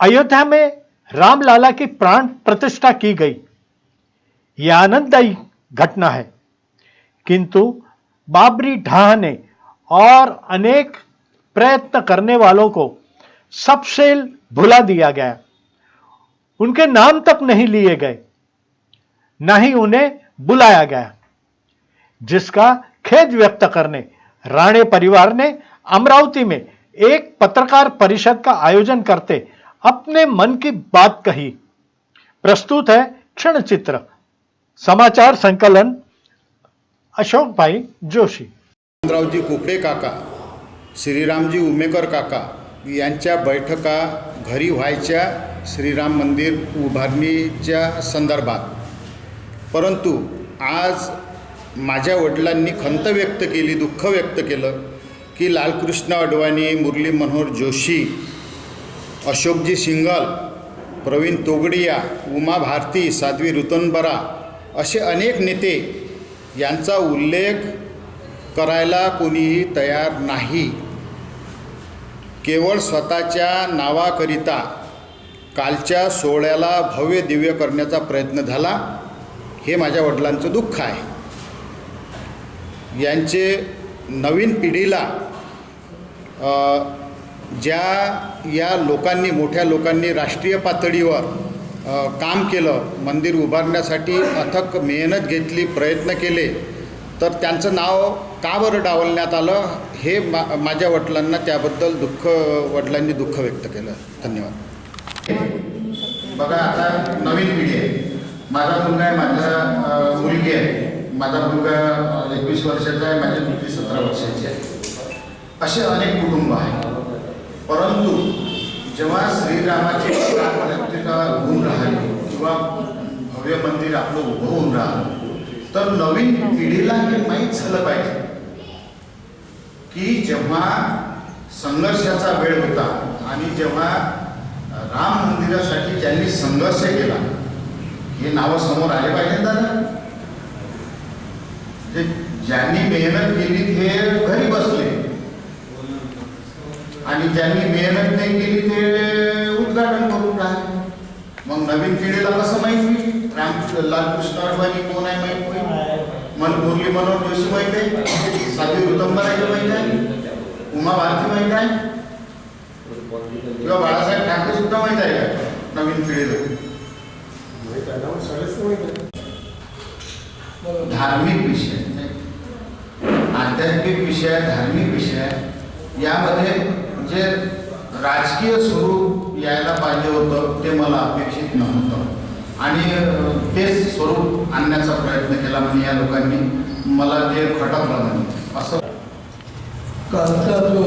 अयोध्या में रामलाला की प्राण प्रतिष्ठा की गई। यह आनंददायी घटना है। किंतु बाबरी ढाह ने और अनेक प्रयत्न करने वालों को सबसे भुला दिया गया। उनके नाम तक नहीं लिए गए, न ही उन्हें बुलाया गया, जिसका खेद व्यक्त करने राणे परिवार ने अमरावती में एक पत्रकार परिषद का आयोजन करते अपने मन की बात कही। प्रस्तुत है क्षण चित्र समाचार संकलन अशोक भाई जोशी। रावजी कुकडे काका श्रीरामजी उमेकर काका यांच्या बैठका घरी व्हायच्या श्रीराम मंदिर उभारणीच्या संदर्भात. परंतु आज माझ्या वडिलांनी खंत व्यक्त केली दुःख व्यक्त केलं की लालकृष्ण अडवाणी मुरली मनोहर जोशी अशोकजी सिंगल प्रवीण तोगडिया उमा भारती साध्वी ऋतनबरा असे अनेक नेते यांचा उल्लेख करायला कोणीही तयार नाही. केवळ स्वतःच्या नावाकरिता कालच्या सोहळ्याला भव्य दिव्य करण्याचा प्रयत्न झाला हे माझ्या वडिलांचं दुःख आहे. यांचे नवीन पिढीला ज्या या लोकांनी मोठ्या लोकांनी राष्ट्रीय पातळीवर काम केलं मंदिर उभारण्यासाठी अथक मेहनत घेतली प्रयत्न केले तर त्यांचं नाव का बरं डावलण्यात आलं हे मा माझ्या वडिलांना त्याबद्दल दुःख वडिलांनी दुःख व्यक्त केलं. धन्यवाद. बघा आता नवीन पिढी आहे. माझा मुलगा आहे माझा मुलगी आहे. माझा मुलगा एकवीस वर्षाचा आहे माझी मुलगी सतरा वर्षाची आहे. असे अनेक कुटुंब आहे. परंतु जेव्हा श्रीरामाचे प्रतिष्ठा होऊन राहिली किंवा भव्य मंदिर आपलं उभं होऊन राहिलं तर नवीन पिढीला हे माहीत झालं पाहिजे की जेव्हा संघर्षाचा वेळ होता आणि जेव्हा राम मंदिरासाठी ज्यांनी संघर्ष केला हे नावं समोर आले पाहिजे ना दादा? ज्यांनी मेहनत केली ते घरी बसले. आणि ज्यांनी मेहनत नाही केली ते उद्घाटन करून राहिले. मग नवीन पिढीला कसं माहिती? राम लालकृष्ण अडवाणी कोण आहे माहीत होईल मन मुरली मनोहर जोशी माहीत आहे. साधवी रुदंबर आहे माहीत आहे. उमा भारती माहीत आहे. किंवा बाळासाहेब ठाकरे सुद्धा माहीत आहे का? नवीन पिढीला धार्मिक विषय आध्यात्मिक विषय धार्मिक विषय यामध्ये जे राजकीय स्वरूप यायला पाहिजे होतं ते मला अपेक्षित नव्हतं. आणि तेच स्वरूप आणण्याचा प्रयत्न केला म्हणजे या लोकांनी. मला ते खटकलं नाही. असं कालचा जो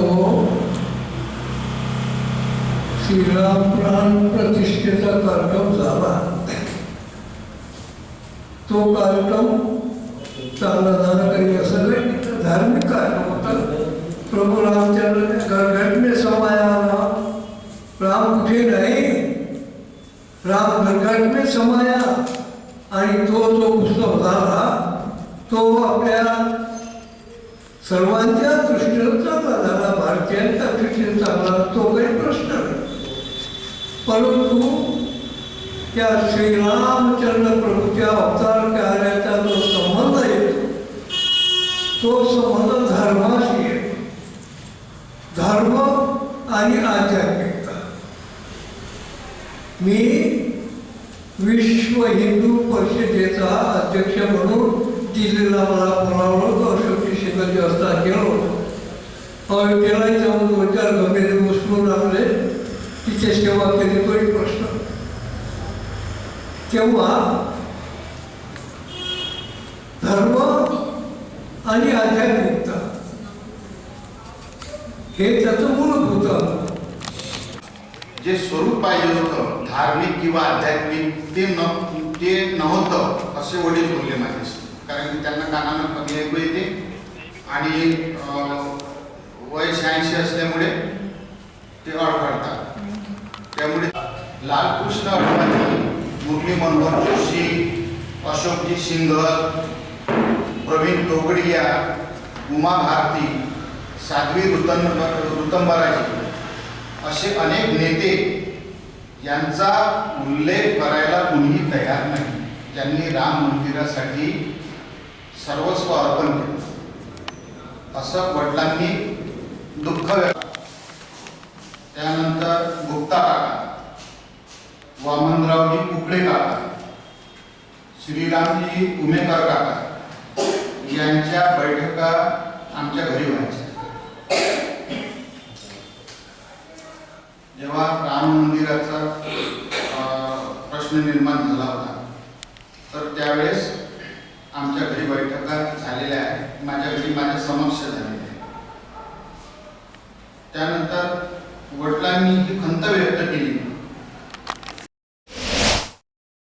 श्रीराम प्राण प्रतिष्ठेचा कार्यक्रम झाला तो कार्यक्रम चांगला झाला राम राम घटने समाया आणि तो पुस्तक झाला तो आपल्या सर्वांच्या झाला भारतीयांच्या चांगला तो काही प्रश्न नाही परंतु त्या श्रीरामचंद्र प्रभूच्या अवतार कार्याचा जो संबंध येतो तो संबंध धर्माशी धर्म आणि आध्यात्मिकता. मी विश्व हिंदू परिषदेचा अध्यक्ष म्हणून दिल्लीला मला बोलावलं अशोक अशोकजी शिखरजी असता गेलो होतो अयोध्येला जाऊन दोन चार गंभीर मुस्लिम लागले तिथे सेवा केली तो एक प्रश्न. तेव्हा धर्म आणि आध्यात्मिकता हे त्याचं मूलभूत आहे. जे स्वरूप पाहिजे होतं धार्मिक किंवा आध्यात्मिक ते न ते नव्हतं असे वडील बोलले माझे. कारण की त्यांना कानानं कमी ऐकू येते आणि वय शहाऐंशी असल्यामुळे ते अडखडतात त्यामुळे लालकृष्ण मुरली मनोहर जोशी अशोकजी सिंघल प्रवीण तोगडिया उमा भारती साध्वी ऋतन ऋतंबराजी असे अनेक नेते यांचा उल्लेख करायला कुणीही तयार नाही. ज्यांनी राम मंदिरासाठी सर्वस्व अर्पण केलं. असं वडिलांनी दुःख त्यानंतर गुप्ता काका वामनरावजी कुकडे काका श्रीरामजी उमेकर काका यांच्या बैठका आमच्या घरी व्हायच्या. जेव्हा राम मंदिराचा प्रश्न निर्माण झाला होता तर त्यावेळेस आमच्या घरी बैठका झालेल्या आहेत. माझ्या घरी माझ्या समक्ष झालेल्या आहेत. त्यानंतर वडिलांनी ही खंत व्यक्त केली.